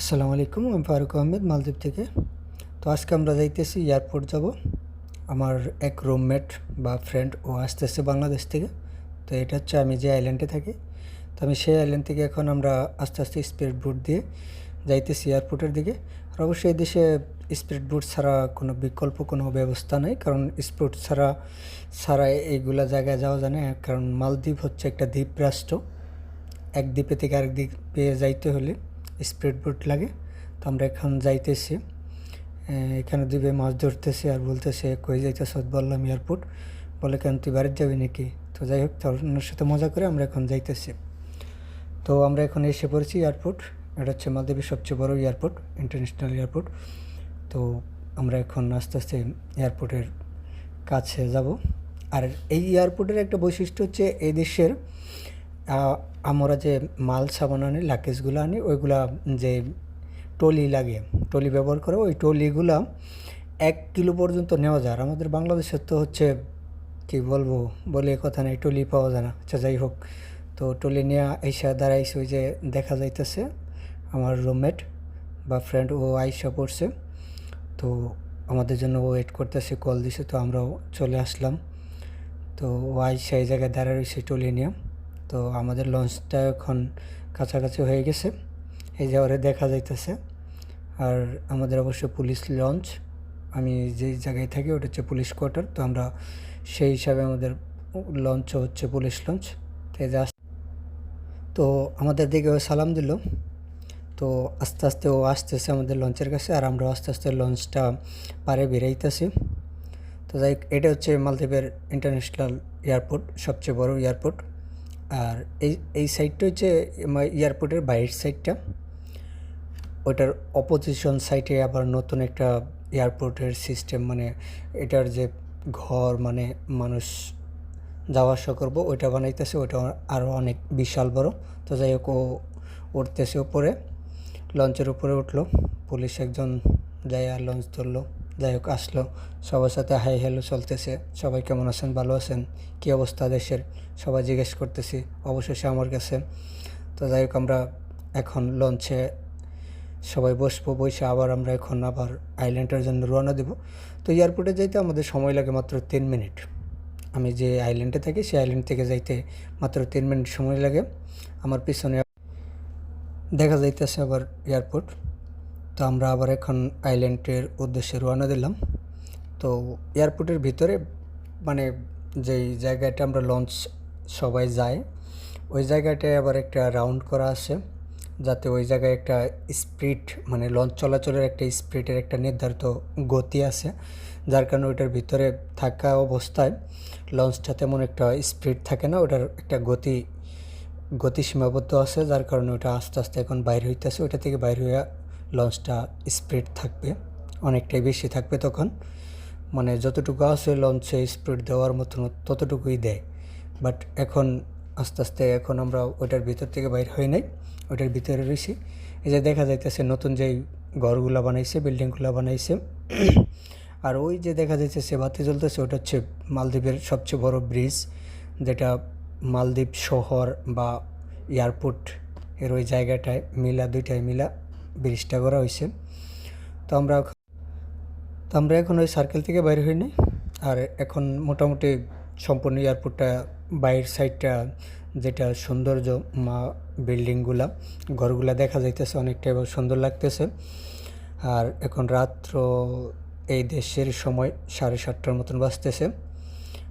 আসসালামু আলাইকুম, আমি ফারুক আহমেদ, মালদ্বীপ থেকে। তো আজকে আমরা যাইতেছি এয়ারপোর্ট যাব। আমার এক রুমমেট বা ফ্রেন্ড ও আসতেছে বাংলাদেশ থেকে। তো এটা হচ্ছে আমি যে আইল্যান্ডে থাকি। তো আমি সেই আইল্যান্ড থেকে এখন আমরা আস্তে আস্তে স্পিড বোট দিয়ে যাইতেছি এয়ারপোর্টের দিকে। আর অবশ্যই এই দেশে স্পিড বোট ছাড়া কোনো বিকল্প, কোনো ব্যবস্থা নেই। কারণ স্পিড ছাড়া ছাড়া এইগুলা জায়গায় যাওয়া যায় না। কারণ মালদ্বীপ হচ্ছে একটা দ্বীপ রাষ্ট্র এক দ্বীপে থেকে আরেক দ্বীপে যাইতে হলে স্পিড বোট লাগে। তো আমরা এখন যাইতেছি। এখানে দ্বীপে মাছ ধরতেছে আর বলতেছে, কই যাইতেছ? বললাম, এয়ারপোর্ট। বলে, কেন, তুই বাড়ির যাবি নাকি? তো যাই হোক তোর সাথে মজা করে আমরা এখন যাইতেছি। তো আমরা এখন এসে পড়েছি এয়ারপোর্ট। এটা হচ্ছে মালদ্বীপের সবচেয়ে বড় এয়ারপোর্ট, ইন্টারন্যাশনাল এয়ারপোর্ট। তো আমরা এখন আস্তে আস্তে এয়ারপোর্টের কাছে যাব। আর এই এয়ারপোর্টের একটা বৈশিষ্ট্য হচ্ছে এই দেশের আমরা যে মাল সাবান আনি লাকেজগুলো আনি, ওইগুলা যে টলি লাগে টলি ব্যবহার করে, ওই টলিগুলা এক কিলো পর্যন্ত নেওয়া যায়। আমাদের বাংলাদেশের তো হচ্ছে, কি বলব, বলে কথা নেই টলি পাওয়া যায় না। আচ্ছা যাই হোক, তো টলি নিয়ে আইসা দাঁড়াইছে ওই যে দেখা যাইতেছে, আমার রুমমেট বা ফ্রেন্ড ও আইসা পড়ছে। তো আমাদের জন্য ওয়েট করতেছে কল দিছে, তো আমরাও চলে আসলাম। তো ও আইসা এই জায়গায় দাঁড়া রয়েছে টলি নিয়ে। তো আমাদের লঞ্চটা এখন কাছাকাছি হয়ে গেছে। এই যে ওরে দেখা যাইতেছে। আর আমাদের অবশ্য পুলিশ লঞ্চ। আমি যে জায়গায় থাকি ওটা হচ্ছে পুলিশ কোয়ার্টার। তো আমরা সেই হিসাবে আমাদের লঞ্চ হচ্ছে পুলিশ লঞ্চ। তো এই যে তো আমাদের দিকে ও সালাম দিল। তো আস্তে আস্তে ও আসতেছে আমাদের লঞ্চের কাছে। আর আমরা আস্তে আস্তে লঞ্চটা পারে বেরাইতেছি। তো যাই এটা হচ্ছে মালদ্বীপের ইন্টারন্যাশনাল এয়ারপোর্ট, সবচেয়ে বড় এয়ারপোর্ট। আর এই এই সাইডটা হচ্ছে এয়ারপোর্টের বাইরের সাইডটা ওইটার অপোজিশন সাইডে আবার নতুন একটা এয়ারপোর্টের সিস্টেম মানে এটার যে ঘর মানে মানুষ যাওয়া আসা করব, ওইটা বানাইতেছে, ওইটা আরও অনেক বিশাল বড়। তো যাই হোক, ও উঠতেছে উপরে, লঞ্চের উপরে উঠল। পুলিশ একজন যাই আর লঞ্চ ধরলো। যাই হোক আসলো। সবার সাথে হাই হ্যালো চলতেছে। সবাই কেমন আছেন? ভালো আছেন? কী অবস্থা দেশের? সবাই জিজ্ঞেস করতেছি, অবশেষে আমার কাছে। তো যাই হোক আমরা এখন লঞ্চে সবাই বসবো, বসে আবার আমরা এখন আবার আইল্যান্ডের জন্য রওনা দেব। তো এয়ারপোর্টে যাইতে আমাদের সময় লাগে মাত্র তিন মিনিট। আমি যে আইল্যান্ডে থাকি, সেই আইল্যান্ড থেকে যাইতে মাত্র তিন মিনিট সময় লাগে। আমার পিছনে দেখা যাইতেছে আবার এয়ারপোর্ট তো আমরা আবার এখন আইল্যান্ডের উদ্দেশ্যে রওনা দিলাম। তো এয়ারপোর্টের ভিতরে মানে যেই জায়গাটা আমরা লঞ্চ সবাই যায়, ওই জায়গাটায় আবার একটা রাউন্ড করা আছে। যাতে ওই জায়গায় একটা স্পিড মানে লঞ্চ চলাচলের একটা স্পিডের একটা নির্ধারিত গতি আছে। যার কারণে ওইটার ভিতরে থাকা অবস্থায় লঞ্চটা তেমন একটা স্পিড থাকে না, ওটার একটা গতি গতি সীমাবদ্ধ আছে। যার কারণে ওটা আস্তে আস্তে এখন বাইর হইতেছে। ওটা থেকে বাইর হইয়া লঞ্চটা স্পিড থাকবে, অনেকটাই বেশি থাকবে তখন। মানে যতটুকু আছে লঞ্চে স্পিড দেওয়ার মতন ততটুকুই দেয়। বাট এখন আস্তে আস্তে এখন আমরা ওইটার ভিতর থেকে বাইর হই নাই ওইটার ভিতরে রয়েছি। এই যে দেখা যাইতেছে নতুন যেই ঘরগুলা বানাইছে বিল্ডিংগুলো বানাইছে। আর ওই যে দেখা যাইতেছে বাতি জ্বলতেছে, ওটা হচ্ছে মালদ্বীপের সবচেয়ে বড় ব্রিজ যেটা মালদ্বীপ শহর বা এয়ারপোর্ট এর ওই জায়গাটায় মিলা, দুইটায় মিলা। ব্রিজটা করা হয়েছে। তো আমরা তো আমরা এখন ওই সার্কেল থেকে বাইরে হইনি আর এখন মোটামুটি সম্পূর্ণ এয়ারপোর্টটা বাইরের সাইডটা যেটা সৌন্দর্য, মা বিল্ডিংগুলা ঘরগুলা দেখা যাইতেছে অনেকটাই সুন্দর লাগতেছে। আর এখন রাত্র এই দেশের সময় সাড়ে সাতটার মতন বাজতেছে।